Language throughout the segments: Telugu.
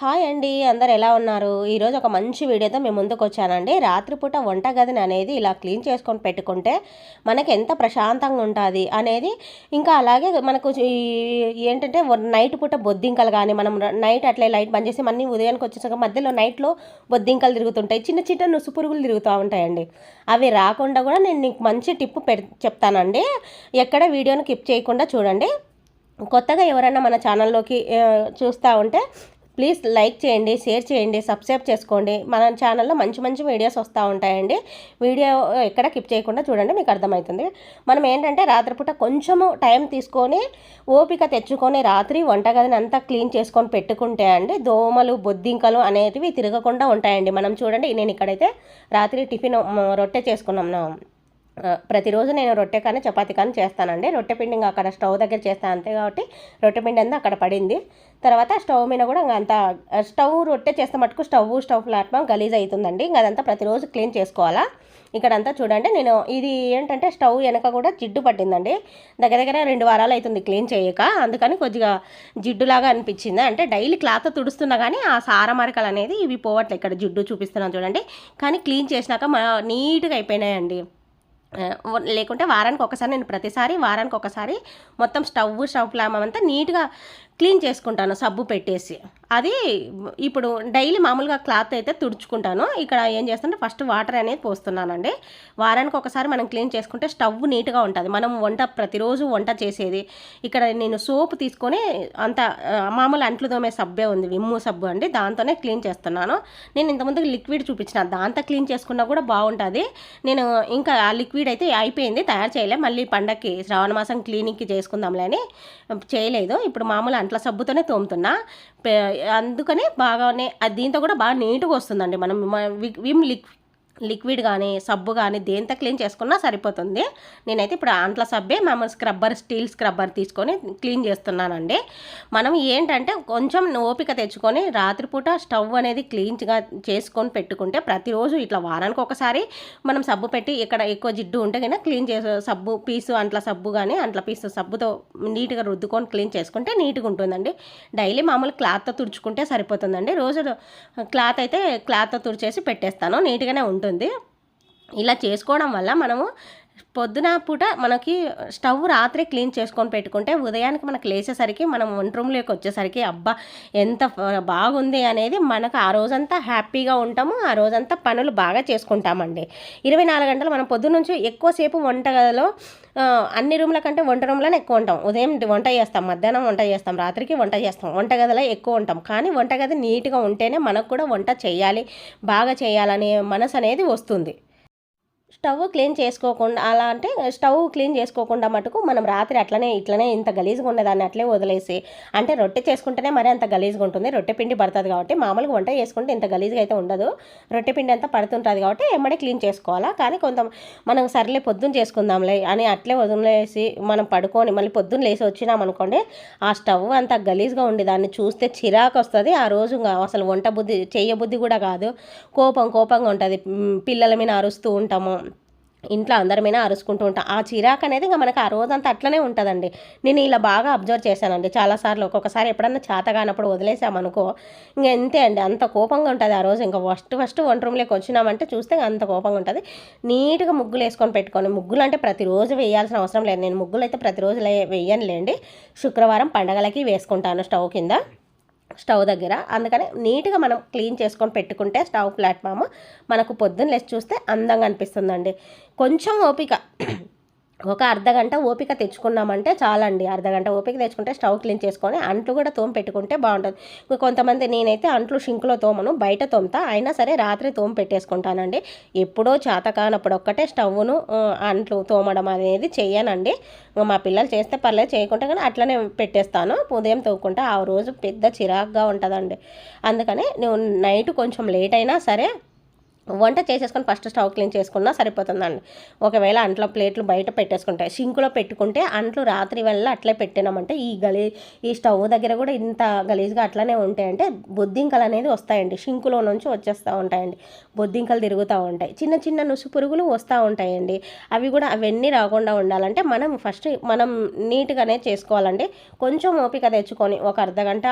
హాయ్ అండి అందరు ఎలా ఉన్నారు? ఈరోజు ఒక మంచి వీడియోతో మేము ముందుకు వచ్చానండి. రాత్రిపూట వంట గదిని అనేది ఇలా క్లీన్ చేసుకొని పెట్టుకుంటే మనకి ఎంత ప్రశాంతంగా ఉంటుంది అనేది ఇంకా అలాగే మనకు ఏంటంటే నైట్ పూట బొద్దింకలు కానీ మనం నైట్ అట్లే లైట్ బంద్ చేసి మళ్ళీ ఉదయానికి వచ్చేసాక మధ్యలో నైట్లో బొద్దింకలు తిరుగుతుంటాయి. చిన్న చిన్న నుసు పురుగులు తిరుగుతూ ఉంటాయండి. అవి రాకుండా కూడా నేను నీకు మంచి టిప్పు పె చెప్తానండి. ఎక్కడ వీడియోని కిప్ చేయకుండా చూడండి. కొత్తగా ఎవరైనా మన ఛానల్లోకి చూస్తూ ఉంటే ప్లీజ్ లైక్ చేయండి షేర్ చేయండి సబ్స్క్రైబ్ చేసుకోండి. మన ఛానల్లో మంచి మంచి వీడియోస్ వస్తూ ఉంటాయండి. వీడియో ఎక్కడ కిప్ చేయకుండా చూడండి మీకు అర్థమవుతుంది. మనం ఏంటంటే రాత్రిపూట కొంచెము టైం తీసుకొని ఓపిక తెచ్చుకొని రాత్రి వంటగదిని అంతా క్లీన్ చేసుకొని పెట్టుకుంటే అండి దోమలు బొద్దింకలు అనేటివి తిరగకుండా ఉంటాయండి. మనం చూడండి నేను ఇక్కడైతే రాత్రి టిఫిన్ రొట్టె చేసుకున్నాం. ప్రతిరోజు నేను రొట్టె కానీ చపాతీ కానీ చేస్తానండి. రొట్టె పిండి ఇంకా అక్కడ స్టవ్ దగ్గర చేస్తాను అంతే కాబట్టి రొట్టె పిండి అంతా అక్కడ పడింది. తర్వాత స్టవ్ మీద కూడా ఇంకా అంత స్టవ్ రొట్టె చేస్తే మటుకు స్టవ్ స్టవ్ ప్లాట్ఫామ్ గలీజ్ అవుతుందండి. ఇంకా అదంతా ప్రతిరోజు క్లీన్ చేసుకోవాలా. ఇక్కడంతా చూడండి నేను ఇది ఏంటంటే స్టవ్ వెనక కూడా జిడ్డు పట్టిందండి. దగ్గర దగ్గర రెండు వారాలు అవుతుంది క్లీన్ చేయక. అందుకని కొద్దిగా జిడ్డులాగా అనిపించింది. అంటే డైలీ క్లాత్ తుడుస్తున్నా కానీ ఆ సారమరకలు అనేది ఇవి పోవట్లే. ఇక్కడ జిడ్డు చూపిస్తున్నాను చూడండి. కానీ క్లీన్ చేసినాక మా నీట్గా అయిపోయినాయండి. లేకుంటే వారానికి ఒకసారి నేను ప్రతిసారి వారానికి ఒకసారి మొత్తం స్టవ్ స్టవ్ ప్లామ్ అంతా నీట్గా క్లీన్ చేసుకుంటాను సబ్బు పెట్టేసి. అది ఇప్పుడు డైలీ మామూలుగా క్లాత్ అయితే తుడుచుకుంటాను. ఇక్కడ ఏం చేస్తుంటే ఫస్ట్ వాటర్ అనేది పోస్తున్నానండి. వారానికి ఒకసారి మనం క్లీన్ చేసుకుంటే స్టవ్ నీట్గా ఉంటుంది. మనం వంట ప్రతిరోజు వంట చేసేది. ఇక్కడ నేను సోప్ తీసుకొని అంత మామూలు అంట్లు తోమే సబ్బే ఉంది. విమ్ము సబ్బు అండి. దాంతోనే క్లీన్ చేస్తున్నాను. నేను ఇంతకుముందు లిక్విడ్ చూపించిన. దాంతో క్లీన్ చేసుకున్నా కూడా బాగుంటుంది. నేను ఇంకా ఆ లిక్విడ్ అయితే అయిపోయింది. తయారు చేయలే. మళ్ళీ పండక్కి శ్రావణ మాసం క్లీనింగ్కి చేసుకుందాంలే అని చేయలేదు. ఇప్పుడు మామూలు అంట్ల సబ్బుతోనే తోముతున్నా. అందుకనే బాగానే దీంతో కూడా బాగా నీట్గా వస్తుందండి. మనం విమ్ లిక్ లిక్విడ్ కానీ సబ్బు కానీ దేంతో క్లీన్ చేసుకున్నా సరిపోతుంది. నేనైతే ఇప్పుడు అంట్ల సబ్బే మేము స్క్రబ్బర్ స్టీల్ స్క్రబ్బర్ తీసుకొని క్లీన్ చేస్తున్నానండి. మనం ఏంటంటే కొంచెం ఓపిక తెచ్చుకొని రాత్రిపూట స్టవ్ అనేది క్లీన్గా చేసుకొని పెట్టుకుంటే ప్రతిరోజు ఇట్లా వారానికి ఒకసారి మనం సబ్బు పెట్టి ఇక్కడ ఎక్కువ జిడ్డు ఉంటే కనుక క్లీన్ చేసే సబ్బు పీసు అంట్ల సబ్బు కానీ అంట్ల పీసు సబ్బుతో నీట్గా రుద్దుకొని క్లీన్ చేసుకుంటే నీట్గా ఉంటుందండి. డైలీ మామూలు క్లాత్తో తుడుచుకుంటే సరిపోతుందండి. రోజు క్లాత్ అయితే క్లాత్తో తుడిచేసి పెట్టేస్తాను. నీట్గానే ఉంటుంది. ఉంటుంది. ఇలా చేసుకోవడం వల్ల మనము పొద్దున పూట మనకి స్టవ్ రాత్రి క్లీన్ చేసుకొని పెట్టుకుంటే ఉదయానికి మనకు లేచేసరికి మనం వంట రూమ్లోకి వచ్చేసరికి అబ్బా ఎంత బాగుంది అనేది మనకు ఆ రోజంతా హ్యాపీగా ఉంటాము ఆ రోజంతా పనులు బాగా చేసుకుంటామండి. ఇరవై నాలుగు గంటలు మనం పొద్దున్న నుంచి ఎక్కువసేపు వంటగదిలో అన్ని రూమ్ల కంటే వంట రూమ్లోనే ఎక్కువ ఉంటాం. ఉదయం వంట చేస్తాం మధ్యాహ్నం వంట చేస్తాం రాత్రికి వంట చేస్తాం వంటగదిలో ఎక్కువ ఉంటాం. కానీ వంటగది నీట్గా ఉంటేనే మనకు కూడా వంట చేయాలి బాగా చేయాలనే మనసు అనేది వస్తుంది. స్టవ్ క్లీన్ చేసుకోకుండా అలా అంటే స్టవ్ క్లీన్ చేసుకోకుండా మటుకు మనం రాత్రి అట్లనే ఇట్లనే ఇంత గలీజ్గా ఉండేదాన్ని అట్లే వదిలేసి అంటే రొట్టె చేసుకుంటేనే మరి అంత గలీజ్గా ఉంటుంది. రొట్టె పిండి పడుతుంది కాబట్టి మామూలుగా వంట చేసుకుంటే ఇంత గలీజ్గా అయితే ఉండదు. రొట్టె పిండి అంతా పడుతుంటుంది కాబట్టి ఎమ్మడే క్లీన్ చేసుకోవాలా? కానీ కొంత మనం సర్లే పొద్దున్న చేసుకుందాంలే అని అట్లే వదిలేసి మనం పడుకొని మళ్ళీ పొద్దున్న లేసి వచ్చినాం అనుకోండి ఆ స్టవ్ అంత గలీజ్గా ఉండి దాన్ని చూస్తే చిరాకు వస్తుంది. ఆ రోజు అసలు వంట బుద్ధి చేయబుద్ధి కూడా కాదు. కోపం కోపంగా ఉంటుంది. పిల్లల మీద అరుస్తూ ఉంటాము. ఇంట్లో అందరమైనా అరుచుకుంటూ ఉంటాం. ఆ చిరాకు అనేది ఇంకా మనకు ఆ రోజంతా అట్లనే ఉంటుందండి. నేను ఇలా బాగా అబ్జర్వ్ చేశానండి. చాలాసార్లు ఒక్కొక్కసారి ఎప్పుడన్నా చేత కానప్పుడు వదిలేసామనుకో ఇంకా అంతే అండి. అంత కోపంగా ఉంటుంది ఆ రోజు. ఇంకా ఫస్ట్ ఫస్ట్ వంట రూమ్లోకి వచ్చినామంటే చూస్తే అంత కోపంగా ఉంటుంది. నీట్గా ముగ్గులు వేసుకొని పెట్టుకొని ముగ్గులు అంటే ప్రతిరోజు వేయాల్సిన అవసరం లేదు. నేను ముగ్గులు అయితే ప్రతిరోజు వేయనులేండి. శుక్రవారం పండగలకి వేసుకుంటాను స్టవ్ కింద. స్టవ్ దగ్గర. అందుకని నీట్గా మనం క్లీన్ చేసుకొని పెట్టుకుంటే స్టవ్ ప్లాట్ఫామ్ మనకు పొద్దున్న లేచి చూస్తే అందంగా అనిపిస్తుందండి. కొంచెం ఓపిక. ఒక అర్ధగంట ఓపిక తెచ్చుకున్నామంటే చాలండి. అర్ధగంట ఓపిక తెచ్చుకుంటే స్టవ్ క్లీన్ చేసుకొని అంట్లు కూడా తోమ పెట్టుకుంటే బాగుంటుంది. కొంతమంది నేనైతే అంట్లు షింక్లో తోమను బయట తోమతా. అయినా సరే రాత్రి తోమ పెట్టేసుకుంటానండి. ఎప్పుడో చేత కానప్పుడు ఒక్కటే స్టవ్ను అంట్లు తోమడం అనేది చేయనండి మా పిల్లలు చేస్తే పర్లేదు చేయకుంటే కానీ అట్లనే పెట్టేస్తాను. ఉదయం తోముకుంటే ఆ రోజు పెద్ద చిరాకుగా ఉంటుందండి. అందుకని నేను నైట్ కొంచెం లేట్ అయినా సరే వంట చేసేసుకొని ఫస్ట్ స్టవ్ క్లీన్ చేసుకున్నా సరిపోతుందండి. ఒకవేళ అంట్లో ప్లేట్లు బయట పెట్టేసుకుంటే సింకులో పెట్టుకుంటే అంట్లు రాత్రి వల్ల అట్లే పెట్టినామంటే ఈ గలీ ఈ స్టవ్ దగ్గర కూడా ఇంత గలీజ్గా అట్లనే ఉంటాయంటే బొద్దింకలు అనేది వస్తాయండి. సింకులో నుంచి వచ్చేస్తూ ఉంటాయండి. బొద్దింకలు తిరుగుతూ ఉంటాయి. చిన్న చిన్న నుసు పురుగులు వస్తూ ఉంటాయండి. అవి కూడా అవన్నీ రాకుండా ఉండాలంటే మనం ఫస్ట్ మనం నీట్గానే చేసుకోవాలండి. కొంచెం ఓపిక తెచ్చుకొని ఒక అర్ధ గంట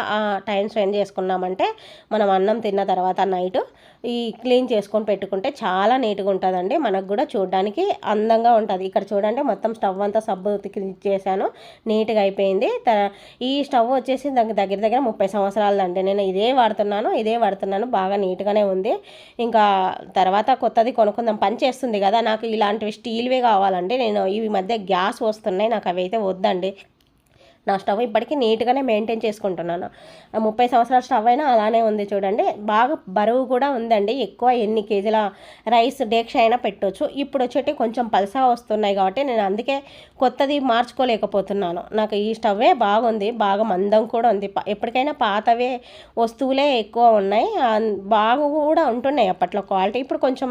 టైం స్పెండ్ చేసుకున్నామంటే మనం అన్నం తిన్న తర్వాత నైట్ ఈ క్లీన్ చేసుకొని పెట్టుకుంటే చాలా నీట్గా ఉంటుందండి. మనకు కూడా చూడడానికి అందంగా ఉంటుంది. ఇక్కడ చూడండి మొత్తం స్టవ్ అంతా సబ్బు చేశాను నీట్గా అయిపోయింది. ఈ స్టవ్ వచ్చేసి దగ్గర దగ్గర దగ్గర ముప్పై సంవత్సరాలదండి నేను ఇదే వాడుతున్నాను ఇదే వాడుతున్నాను. బాగా నీట్గానే ఉంది. ఇంకా తర్వాత కొత్తది కొనుక్కుందాం. పని చేస్తుంది కదా. నాకు ఇలాంటివి స్టీల్వే కావాలండి. నేను ఈ మధ్య గ్యాస్ వస్తున్నాయి. నాకు అవి అయితే వద్దండి. నా స్టవ్ ఇప్పటికీ నీట్గానే మెయింటైన్ చేసుకుంటున్నాను. ముప్పై సంవత్సరాల స్టవ్ అయినా అలానే ఉంది చూడండి. బాగా బరువు కూడా ఉందండి. ఎక్కువ ఎన్ని కేజీల రైస్ డేక్ష అయినా పెట్టవచ్చు ఇప్పుడు వచ్చేటి కొంచెం పలసా వస్తున్నాయి కాబట్టి నేను అందుకే కొత్తది మార్చుకోలేకపోతున్నాను. నాకు ఈ స్టవ్వే బాగుంది. బాగా మందం కూడా ఉంది. ఎప్పటికైనా పాతవే వస్తువులే ఎక్కువ ఉన్నాయి. బాగా కూడా ఉంటున్నాయి అప్పట్లో క్వాలిటీ. ఇప్పుడు కొంచెం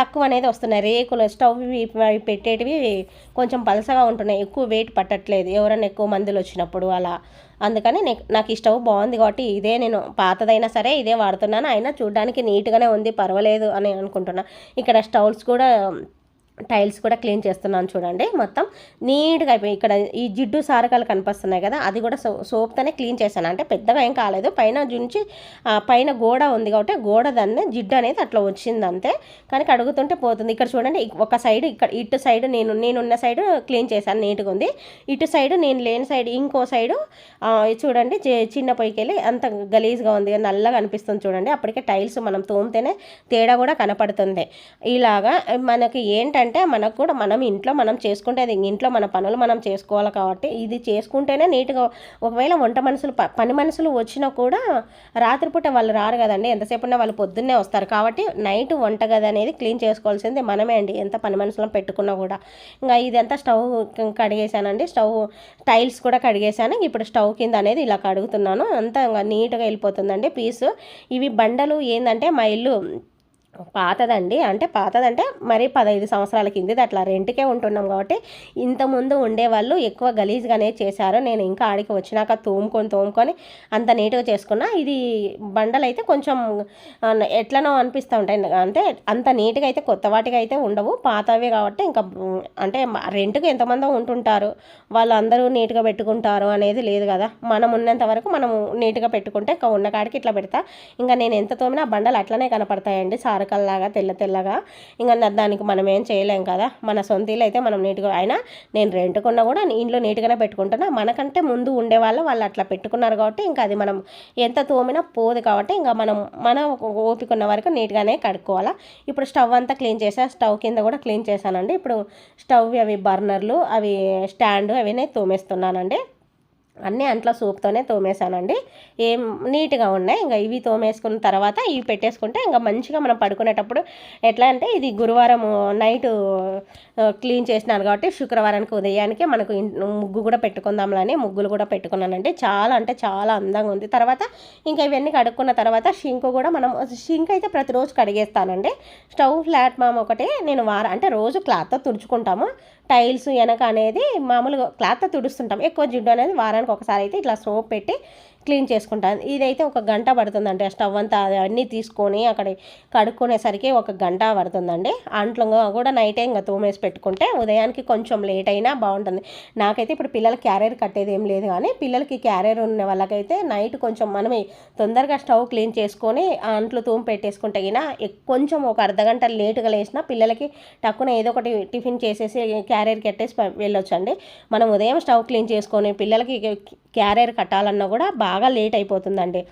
తక్కువ అనేది వస్తున్నాయి. రేకులు స్టవ్ పెట్టేటివి కొంచెం పలసగా ఉంటున్నాయి. ఎక్కువ వెయిట్ పట్టట్లేదు. ఎవరైనా ఎక్కువ మందులు వచ్చినప్పుడు అలా. అందుకని నాకు ఈ స్టవ్ బాగుంది కాబట్టి ఇదే నేను పాతదైనా సరే ఇదే వాడుతున్నాను. అయినా చూడడానికి నీట్గానే ఉంది పర్వాలేదు అని అనుకుంటున్నా. ఇక్కడ స్టవ్స్ కూడా టైల్స్ కూడా క్లీన్ చేస్తున్నాను చూడండి మొత్తం నీట్గా అయిపోయి ఇక్కడ ఈ జిడ్డు సారకాలు కనిపిస్తున్నాయి కదా అది కూడా సో సోప్తోనే క్లీన్ చేశాను. అంటే పెద్దగా ఏం కాలేదు. పైన జుంచి పైన గోడ ఉంది కాబట్టి గోడ దాన్ని జిడ్డు అనేది అట్లా వచ్చింది అంతే. కానీ కడుగుతుంటే పోతుంది. ఇక్కడ చూడండి ఒక సైడ్ ఇక్కడ ఇటు సైడ్ నేను నేనున్న సైడ్ క్లీన్ చేశాను నీట్గా ఉంది. ఇటు సైడ్ నేను లేని సైడ్ ఇంకో సైడు చూడండి చిన్న పొయ్యికి వెళ్ళి అంత గలీజ్గా ఉంది. నల్లగా అనిపిస్తుంది చూడండి. అప్పటికే టైల్స్ మనం తోమితేనే తేడా కూడా కనపడుతుంది. ఇలాగా మనకి ఏంటంటే ఏంటంటే మనకు కూడా మనం ఇంట్లో మనం చేసుకుంటే అది ఇంట్లో మన పనులు మనం చేసుకోవాలి కాబట్టి ఇది చేసుకుంటేనే నీట్గా ఒకవేళ వంట మనుషులు పని మనుషులు వచ్చినా కూడా రాత్రిపూట వాళ్ళు రారు కదండి. ఎంతసేపు ఉన్నా వాళ్ళు పొద్దున్నే వస్తారు కాబట్టి నైట్ వంట గది అనేది క్లీన్ చేసుకోవాల్సింది మనమే అండి. ఎంత పని మనుషులను పెట్టుకున్నా కూడా. ఇంకా ఇదంతా స్టవ్ కడిగేసానండి స్టవ్ టైల్స్ కూడా కడిగేసాను ఇప్పుడు స్టవ్ కింద అనేది ఇలా కడుగుతున్నాను. అంతా నీట్గా వెళ్ళిపోతుందండి పీసు. ఇవి బండలు ఏంటంటే మా ఇల్లు పాతదండి. అంటే పాతదంటే మరీ పదహైదు సంవత్సరాల కిందది అట్లా రెంట్కే ఉంటున్నాం కాబట్టి ఇంతకుముందు ఉండేవాళ్ళు ఎక్కువ గలీజ్గానే చేశారు. నేను ఇంకా ఆడికి వచ్చినాక తోముకొని తోముకొని అంత నీట్గా చేసుకున్నా. ఇది బండలు అయితే కొంచెం ఎట్లనో అనిపిస్తూ ఉంటాయి. అంటే అంత నీట్గా అయితే కొత్త వాటికి అయితే ఉండవు. పాతవే కాబట్టి ఇంకా అంటే రెంట్కి ఎంతమందో ఉంటుంటారు. వాళ్ళు అందరూ నీట్గా పెట్టుకుంటారు అనేది లేదు కదా. మనం ఉన్నంత వరకు మనము నీట్గా పెట్టుకుంటే ఇంకా ఉన్న కాడికి ఇట్లా పెడతా. ఇంకా నేను ఎంత తోమినా బండలు అట్లనే కనపడతాయండి. సార్ మరకల్లాగా తెల్ల తెల్లగా. ఇంకా దానికి మనం ఏం చేయలేం కదా. మన సొంత ఇల్లు అయితే మనం నీట్గా అయినా నేను రెంట్కున్నా కూడా ఇంట్లో నీట్గానే పెట్టుకుంటున్నా. మనకంటే ముందు ఉండేవాళ్ళు వాళ్ళు అట్లా పెట్టుకున్నారు కాబట్టి ఇంకా అది మనం ఎంత తోమినా పోదు కాబట్టి ఇంకా మనం మన ఓపిక ఉన్న వరకు నీట్గానే కడుక్కోవాలా. ఇప్పుడు స్టవ్ అంతా క్లీన్ చేసా స్టవ్ కింద కూడా క్లీన్ చేశానండి. ఇప్పుడు స్టవ్ అవి బర్నర్లు అవి స్టాండ్ అవన్నీ తోమేస్తున్నానండి. అన్నీ అంట్లో సూప్తోనే తోమేశానండి. ఏం నీట్గా ఉన్నాయి. ఇంకా ఇవి తోమేసుకున్న తర్వాత ఇవి పెట్టేసుకుంటే ఇంకా మంచిగా మనం పడుకునేటప్పుడు ఎట్లా అంటే ఇది గురువారం నైట్ క్లీన్ చేసినాను కాబట్టి శుక్రవారానికి ఉదయానికి మనకు ముగ్గు కూడా పెట్టుకుందాంలని ముగ్గులు కూడా పెట్టుకున్నానండి. చాలా అంటే చాలా అందంగా ఉంది. తర్వాత ఇంకా ఇవన్నీ కడుక్కున్న తర్వాత షింక్ కూడా మనం షింక్ అయితే ప్రతిరోజు కడిగేస్తానండి. స్టవ్ ఫ్లాట్ మామ్ ఒకటి నేను వార అంటే రోజు క్లాత్తో తుడుచుకుంటాము. టైల్స్ వెనక అనేది మామూలుగా క్లాత్తో తుడుస్తుంటాం ఎక్కువ జిడ్డు అనేది వారానికి ఒకసారి అయితే ఇట్లా సోప్ పెట్టి క్లీన్ చేసుకుంటాను. ఇదైతే ఒక గంట పడుతుందండి. ఆ స్టవ్ అంతా అన్నీ తీసుకొని అక్కడ కడుక్కునేసరికి ఒక గంట పడుతుందండి. అంట్లో కూడా నైటే ఇంకా తోమేసి పెట్టుకుంటే ఉదయానికి కొంచెం లేట్ అయినా బాగుంటుంది. నాకైతే ఇప్పుడు పిల్లల క్యారియర్ కట్టేది ఏం లేదు కానీ పిల్లలకి క్యారియర్ ఉన్న వాళ్ళకైతే నైట్ కొంచెం మనమే తొందరగా స్టవ్ క్లీన్ చేసుకొని అంట్లు తూము పెట్టేసుకుంటే గినా కొంచెం ఒక అర్ధగంట లేటుగా లేచినా పిల్లలకి టక్కున ఏదో ఒకటి టిఫిన్ చేసేసి క్యారియర్ కట్టేసి వెళ్ళొచ్చండి. మనం ఉదయం స్టవ్ క్లీన్ చేసుకొని పిల్లలకి క్యారియర్ కట్టాలన్నా కూడా బాగా లేట్ అయిపోతుందండి.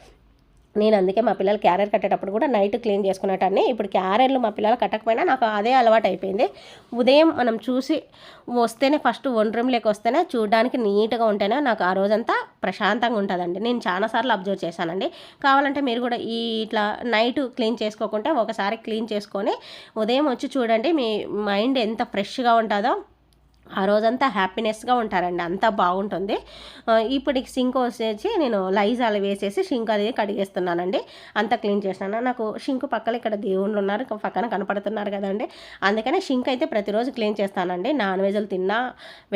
నేను అందుకే మా పిల్లలు క్యారియర్ కట్టేటప్పుడు కూడా నైట్ క్లీన్ చేసుకునేటాన్ని ఇప్పుడు క్యారియర్లు మా పిల్లలు కట్టకపోయినా నాకు అదే అలవాటు అయిపోయింది. ఉదయం మనం చూసి వస్తేనే ఫస్ట్ రూమ్లోకి వస్తేనే చూడడానికి నీట్గా ఉంటేనే నాకు ఆ రోజంతా ప్రశాంతంగా ఉంటుందండి. నేను చాలాసార్లు అబ్జర్వ్ చేశానండి. కావాలంటే మీరు కూడా ఈ ఇట్లా నైట్ క్లీన్ చేసుకోకుంటే ఒకసారి క్లీన్ చేసుకొని ఉదయం వచ్చి చూడండి మీ మైండ్ ఎంత ఫ్రెష్గా ఉంటుందో. ఆ రోజంతా హ్యాపీనెస్గా ఉంటారండి అంతా బాగుంటుంది. ఇప్పటికి ఇప్పుడు సింక్ వచ్చేసి నేను లైజాలు వేసేసి షింక్ అది కడిగేస్తున్నానండి. అంతా క్లీన్ చేసినాను? నాకు షింక్ పక్కన ఇక్కడ దేవుళ్ళు ఉన్నారు పక్కన కనపడుతున్నారు కదండి. అందుకనే షింక్ అయితే ప్రతిరోజు క్లీన్ చేస్తానండి. నాన్ వెజ్లు తిన్నా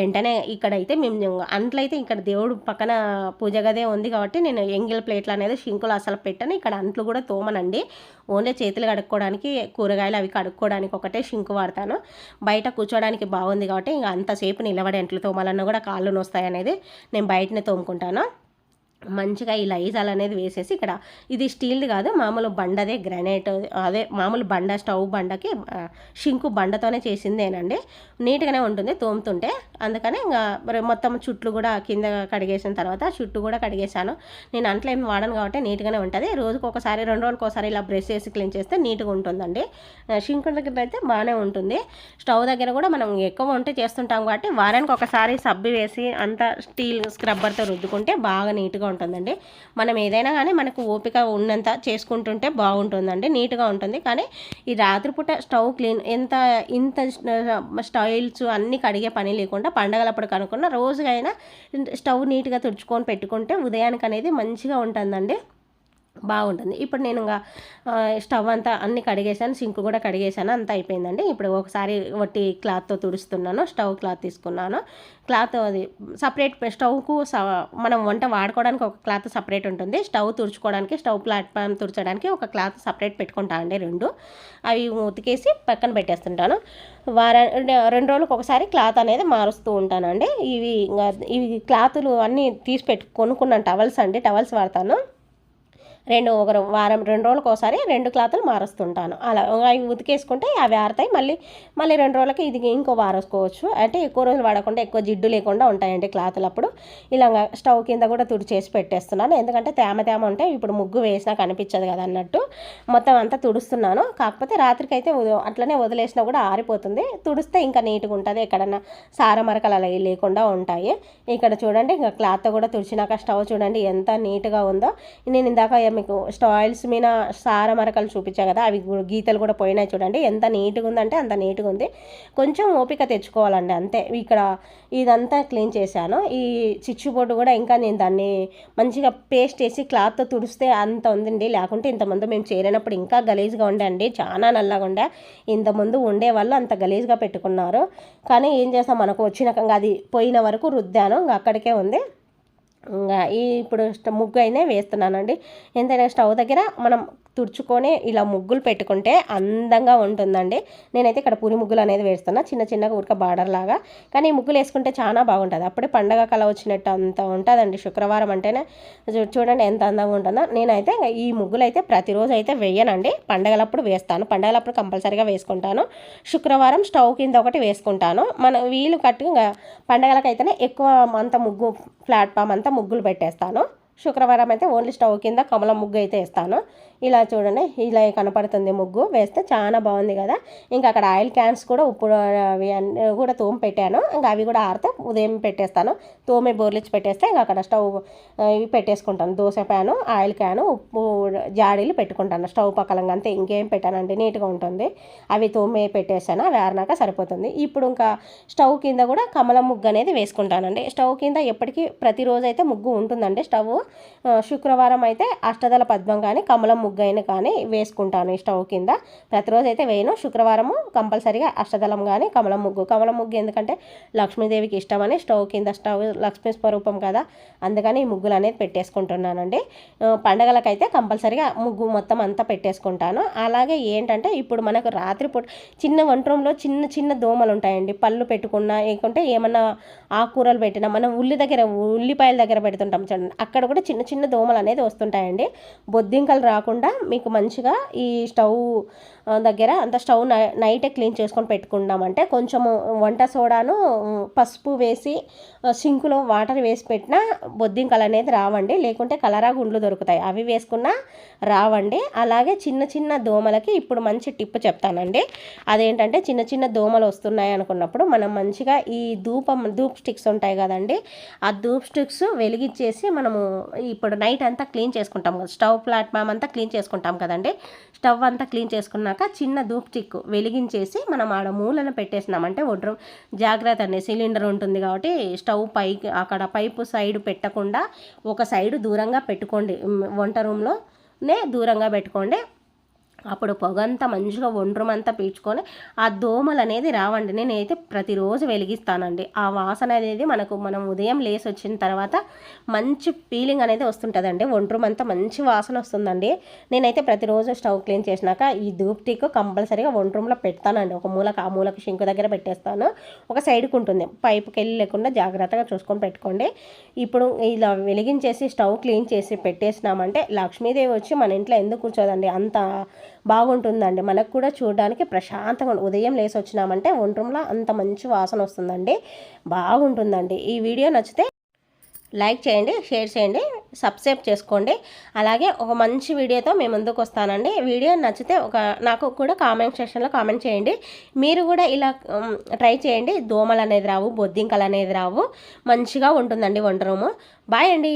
వెంటనే ఇక్కడైతే మేము అంట్లయితే ఇక్కడ దేవుడు పక్కన పూజ గదే ఉంది కాబట్టి నేను ఎంగిల్ ప్లేట్లు అనేది షింకులు అసలు పెట్టను. ఇక్కడ అంట్లు కూడా తోమనండి. ఓన్లీ చేతులు కడుక్కోవడానికి కూరగాయలు అవి కడుక్కోవడానికి ఒకటే షింకు వాడతాను. బయట కూర్చోడానికి బాగుంది కాబట్టి ఇంకా అంతసేపు నిలబడి ఎంట్లు తోమాలన్నా కూడా కాళ్ళు నొస్తాయి అనేది నేను బయటనే తోముకుంటాను. మంచిగా ఈ లైజాల్ అనేది వేసేసి ఇక్కడ ఇది స్టీల్ది కాదు మామూలు బండదే గ్రానైట్ అదే మామూలు బండ స్టవ్ బండకి షింకు బండతోనే చేసిందేనండి. నీట్గానే ఉంటుంది తోముతుంటే. అందుకని ఇంకా మొత్తం చుట్లు కూడా కింద కడిగేసిన తర్వాత చుట్టూ కూడా కడిగేశాను. నేను అంట్లో ఏమి వాడను కాబట్టి నీట్గానే ఉంటుంది. రోజుకు ఒకసారి రెండు రోజులకు ఒకసారి ఇలా బ్రష్ చేసి క్లీన్ చేస్తే నీట్గా ఉంటుందండి. షింకు దగ్గర అయితే బాగానే ఉంటుంది. స్టవ్ దగ్గర కూడా మనం ఎక్కువ వంట చేస్తుంటాం కాబట్టి వారానికి ఒకసారి సబ్బు వేసి అంతా స్టీల్ స్క్రబ్బర్తో రుద్దుకుంటే బాగా నీట్గా ఉంటుందండి మనం ఏదైనా కానీ మనకు ఓపిక ఉన్నంత చేసుకుంటుంటే బాగుంటుందండి. నీట్గా ఉంటుంది. కానీ ఈ రాత్రిపూట స్టవ్ క్లీన్ ఎంత ఇంత స్టైల్స్ అన్నీ కడిగే పని లేకుండా పండగలప్పుడు కనుక్కున్న రోజుకైనా స్టవ్ నీట్గా తుడుచుకొని పెట్టుకుంటే ఉదయానికి అనేది మంచిగా ఉంటుందండి. బాగుంటుంది. ఇప్పుడు నేను ఇంకా స్టవ్ అంతా అన్ని కడిగేసాను సింక్ కూడా కడిగేసాను అంతా అయిపోయిందండి. ఇప్పుడు ఒకసారి వట్టి క్లాత్తో తుడుస్తున్నాను స్టవ్ క్లాత్ తీసుకున్నాను. క్లాత్ అది సపరేట్ స్టవ్కు స- మనం వంట వాడుకోవడానికి ఒక క్లాత్ సపరేట్ ఉంటుంది. స్టవ్ తుడుచుకోవడానికి స్టవ్ ప్లాట్ఫామ్ తుడచడానికి ఒక క్లాత్ సపరేట్ పెట్టుకుంటా అండి రెండు. అవి ఉతికేసి పక్కన పెట్టేస్తుంటాను. వార రెండు రోజులకు ఒకసారి క్లాత్ అనేది మారుస్తూ ఉంటానండి. ఇవి ఇంకా ఇవి క్లాతులు అన్నీ తీసి పెట్టు కొనుక్కున్నాను టవల్స్ అండి. టవల్స్ వాడతాను. రెండు ఒక వారం రెండు రోజులకు ఒకసారి రెండు క్లాతులు మారుస్తుంటాను. అలా అవి ఉతికేసుకుంటే అవి ఆరుతాయి. మళ్ళీ మళ్ళీ రెండు రోజులకి ఇది ఇంకో వారేసుకోవచ్చు. అంటే ఎక్కువ రోజులు వాడకుండా ఎక్కువ జిడ్డు లేకుండా ఉంటాయండి క్లాతులు అప్పుడు ఇలాగ స్టవ్ కింద కూడా తుడి చేసి పెట్టేస్తున్నాను. ఎందుకంటే తేమ తేమ ఉంటే ఇప్పుడు ముగ్గు వేసినా కనిపించదు కదా అన్నట్టు. మొత్తం అంతా తుడుస్తున్నాను. కాకపోతే రాత్రికి అయితే అట్లనే వదిలేసినా కూడా ఆరిపోతుంది. తుడిస్తే ఇంకా నీట్గా ఉంటుంది. ఎక్కడన్నా సార మరకలు అలా లేకుండా ఉంటాయి. ఇక్కడ చూడండి ఇంకా క్లాత్ కూడా తుడిచినాక స్టవ్ చూడండి ఎంత నీట్గా ఉందో. నేను ఇందాక మీకు స్టాయిల్స్ మీద సార మరకలు చూపించా కదా అవి గీతలు కూడా పోయినాయి చూడండి. ఎంత నీట్గా ఉందంటే అంత నీట్గా ఉంది. కొంచెం ఓపిక తెచ్చుకోవాలండి అంతే. ఇక్కడ ఇదంతా క్లీన్ చేశాను. ఈ చిచ్చు బోర్డు కూడా ఇంకా నేను దాన్ని మంచిగా పేస్ట్ వేసి క్లాత్తో తుడిస్తే అంత ఉందండి. లేకుంటే ఇంతమంది మేము చేరినప్పుడు ఇంకా గలీజ్గా ఉండే చాలా నల్లగా ఉండే. ఇంతకుముందు ఉండే వాళ్ళు అంత గలీజ్గా పెట్టుకున్నారు. కానీ ఏం చేస్తాం మనకు వచ్చినాక ఇంకా అది పోయిన వరకు రుద్దాను. ఇంకా అక్కడికే ఉంది. ఇంకా ఈ ఇప్పుడు ముగ్గు అయినా వేస్తున్నానండి. ఎంతైనా స్టవ్ దగ్గర మనం తుడుచుకొని ఇలా ముగ్గులు పెట్టుకుంటే అందంగా ఉంటుందండి. నేనైతే ఇక్కడ పూరి ముగ్గులు అనేది వేస్తున్నా. చిన్న చిన్నగా ఉడక బార్డర్ లాగా. కానీ ఈ ముగ్గులు వేసుకుంటే చాలా బాగుంటుంది. అప్పుడే పండగ కళ వచ్చినట్టు అంత ఉంటుందండి. శుక్రవారం అంటేనే చూడండి ఎంత అందంగా ఉంటుందో. నేనైతే ఈ ముగ్గులు అయితే ప్రతిరోజు అయితే వేయనండి. పండగలప్పుడు వేస్తాను. పండగలప్పుడు కంపల్సరీగా వేసుకుంటాను. శుక్రవారం స్టవ్ కింద ఒకటి వేసుకుంటాను. మన వీలు కట్టుగా ఇంకా పండగలకైతేనే ఎక్కువ అంత ముగ్గు ప్లాట్ఫామ్ అంతా ముగ్గులు పెట్టేస్తాను. శుక్రవారం అయితే ఓన్లీ స్టవ్ కింద కమలం ముగ్గు అయితే వేస్తాను. ఇలా చూడండి ఇలా కనపడుతుంది ముగ్గు. వేస్తే చాలా బాగుంది కదా. ఇంకా అక్కడ ఆయిల్ క్యాన్స్ కూడా ఉప్పు అవి అన్నీ కూడా తోమి పెట్టాను. ఇంకా అవి కూడా ఆరితే ఉదయం పెట్టేస్తాను. తోమే బోర్లిచ్చి పెట్టేస్తే ఇంకా అక్కడ స్టవ్ ఇవి పెట్టేసుకుంటాను. దోశ ప్యాను ఆయిల్ క్యాను ఉప్పు జాడీలు పెట్టుకుంటాను. స్టవ్ పక్కలంగా అంతే. ఇంకేం పెట్టానండి. నీట్గా ఉంటుంది. అవి తోమే పెట్టేసాను అవి ఆరినాక సరిపోతుంది. ఇప్పుడు ఇంకా స్టవ్ కింద కూడా కమలం ముగ్గు అనేది వేసుకుంటానండి. స్టవ్ కింద ఎప్పటికీ ప్రతిరోజు అయితే ముగ్గు ఉంటుందండి. స్టవ్ శుక్రవారం అయితే అష్టదల పద్మం కానీ కమలం ముగ్గు అయినా కానీ వేసుకుంటాను ఈ స్టవ్ కింద. ప్రతిరోజు అయితే వేయను. శుక్రవారము కంపల్సరీగా అష్టదళం కానీ కమలం ముగ్గు. కమలం ముగ్గు ఎందుకంటే లక్ష్మీదేవికి ఇష్టమని స్టవ్ కింద స్టవ్ లక్ష్మీ స్వరూపం కదా. అందుకని ఈ ముగ్గులు అనేది పెట్టేసుకుంటున్నానండి పండగలకైతే కంపల్సరీగా ముగ్గు మొత్తం అంతా పెట్టేసుకుంటాను. అలాగే ఏంటంటే ఇప్పుడు మనకు రాత్రిపూట చిన్న వంట రూమ్లో చిన్న చిన్న దోమలు ఉంటాయండి. పళ్ళు పెట్టుకున్నా లేకుంటే ఏమన్నా ఆకుకూరలు పెట్టినా మనం ఉల్లి దగ్గర ఉల్లిపాయల దగ్గర పెడుతుంటాం చూడండి. అక్కడ కూడా చిన్న చిన్న దోమలు అనేది వస్తుంటాయండి. బొద్దింకలు రాకుండా మీకు మంచిగా ఈ స్టవ్ దగ్గర అంత స్టవ్ నై- నైటే క్లీన్ చేసుకొని పెట్టుకున్నామంటే కొంచెము వంట సోడాను పసుపు వేసి సింకులో వాటర్ వేసి పెట్టినా బొద్దింకలు అనేది రావండి. లేకుంటే కలరా గుండ్లు దొరుకుతాయి. అవి వేసుకున్నా రావండి. అలాగే చిన్న చిన్న దోమలకి ఇప్పుడు మంచి టిప్ చెప్తానండి. అదేంటంటే చిన్న చిన్న దోమలు వస్తున్నాయి అనుకున్నప్పుడు మనం మంచిగా ఈ ధూపం ధూప్ స్టిక్స్ ఉంటాయి కదండి ఆ ధూప్ స్టిక్స్ వెలిగించేసి మనము ఇప్పుడు నైట్ అంతా క్లీన్ చేసుకుంటాం స్టవ్ ప్లాట్ఫామ్ అంతా క్లీన్ చేసుకుంటాం కదండి. స్టవ్ అంతా క్లీన్ చేసుకున్నాక చిన్న ధూప్ చిక్కు వెలిగించేసి మనం ఆడ మూలన పెట్టేసినామంటే ఒడ్రు జాగ్రత్త అండి. సిలిండర్ ఉంటుంది కాబట్టి స్టవ్ పైకి అక్కడ పైపు సైడ్ పెట్టకుండా ఒక సైడ్ దూరంగా పెట్టుకోండి. వంట రూమ్లోనే దూరంగా పెట్టుకోండి. అప్పుడు పొగంతా మంచిగా ఒండ్రమంతా పీల్చుకొని ఆ దోమలు అనేది రావండి. నేనైతే ప్రతిరోజు వెలిగిస్తానండి. ఆ వాసన అనేది మనకు మనం ఉదయం లేసి వచ్చిన తర్వాత మంచి ఫీలింగ్ అనేది వస్తుంటుందండి. ఒండ్రమంతా మంచి వాసన వస్తుందండి. నేనైతే ప్రతిరోజు స్టవ్ క్లీన్ చేసినాక ఈ ధూప్ కంపల్సరీగా ఒండ్రూమ్లో పెడతానండి. ఒక మూలకు ఆ మూలకు షింకు దగ్గర పెట్టేస్తాను. ఒక సైడ్కి ఉంటుంది. పైపుకి వెళ్ళి లేకుండా జాగ్రత్తగా చూసుకొని పెట్టుకోండి. ఇప్పుడు ఇలా వెలిగించేసి స్టవ్ క్లీన్ చేసి పెట్టేసినామంటే లక్ష్మీదేవి వచ్చి మన ఇంట్లో ఎందుకు కూర్చోదండి? అంత బాగుంటుందండి. మనకు కూడా చూడడానికి ప్రశాంతంగా ఉదయం లేసి వచ్చినామంటే ఒంట్రంలో అంత మంచి వాసన వస్తుందండి. బాగుంటుందండి. ఈ వీడియో నచ్చితే లైక్ చేయండి షేర్ చేయండి సబ్స్క్రైబ్ చేసుకోండి. అలాగే ఒక మంచి వీడియోతో మేము ముందుకు వస్తానండి. వీడియో నచ్చితే ఒక నాకు కూడా కామెంట్ సెక్షన్లో కామెంట్ చేయండి. మీరు కూడా ఇలా ట్రై చేయండి. దోమలు అనేది రావు బొద్దింకలు అనేది రావు. మంచిగా ఉంటుందండి వంట రూము. బాయ్ అండి.